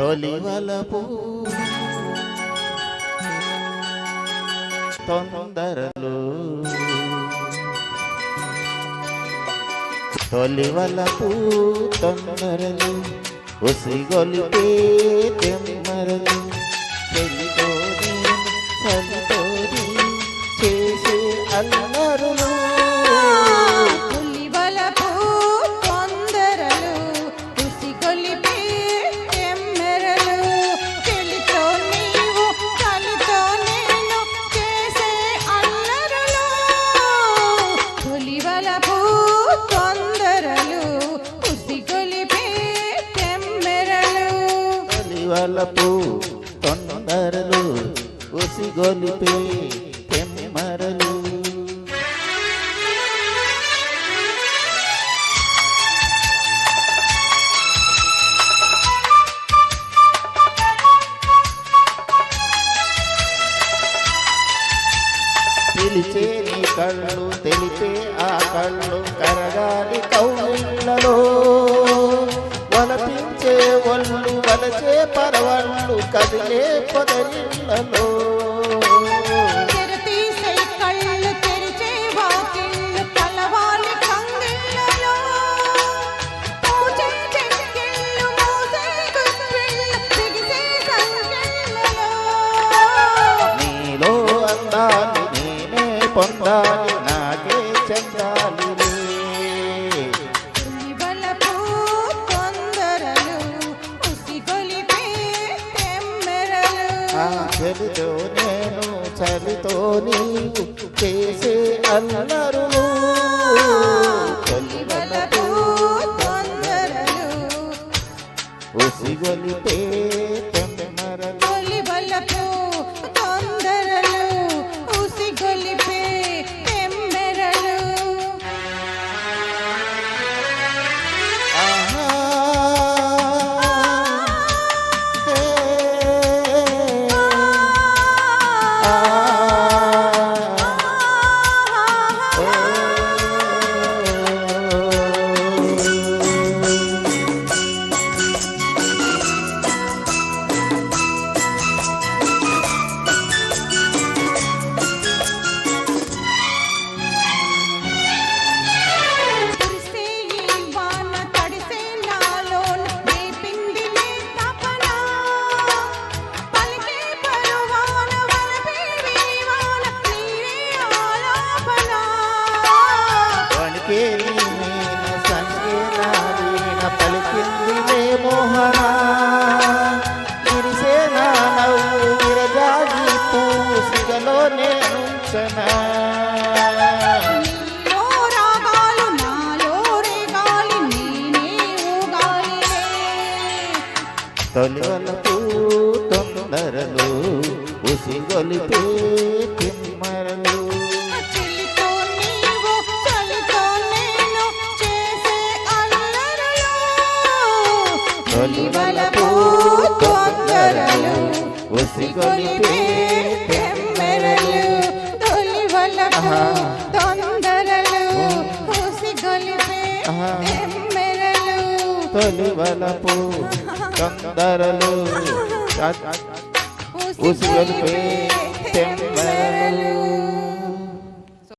తొలివలపు తొందరలు. తొలివలపు తొందరలు ఉసిగొలిపే తెమ్మరలు. తొలి తొందరలు ఉసిగొలిపే తెమ్మరలు. పిలిచే నీ కళ్ళు తెలిపే ఆ కళ్ళు కరగాలి కౌలు వలచే పరవళ్ళు కదిలే పొదరిళ్ళలో తెరతీసే చెలితో నేను చలితో నీవు చేసే అల్లరులు. వణికే నీన సంగేనారీన పలికింది నే మోహనా విరిసే నవ్వు విరజాజి పువ్వు సిగలో నేనుంచనా తొలివలపు తొందరలు ఉసిగొలిపే తిమ్మరలు ఉసిగొలిపే తెమ్మెరలు తొలివలపు ఆహా. తొందరలు ఉసిగొలిపే. తెమ్మెరలు తొలివలపు తొందరలు ఉసిగొలిపే తెమ్మరలు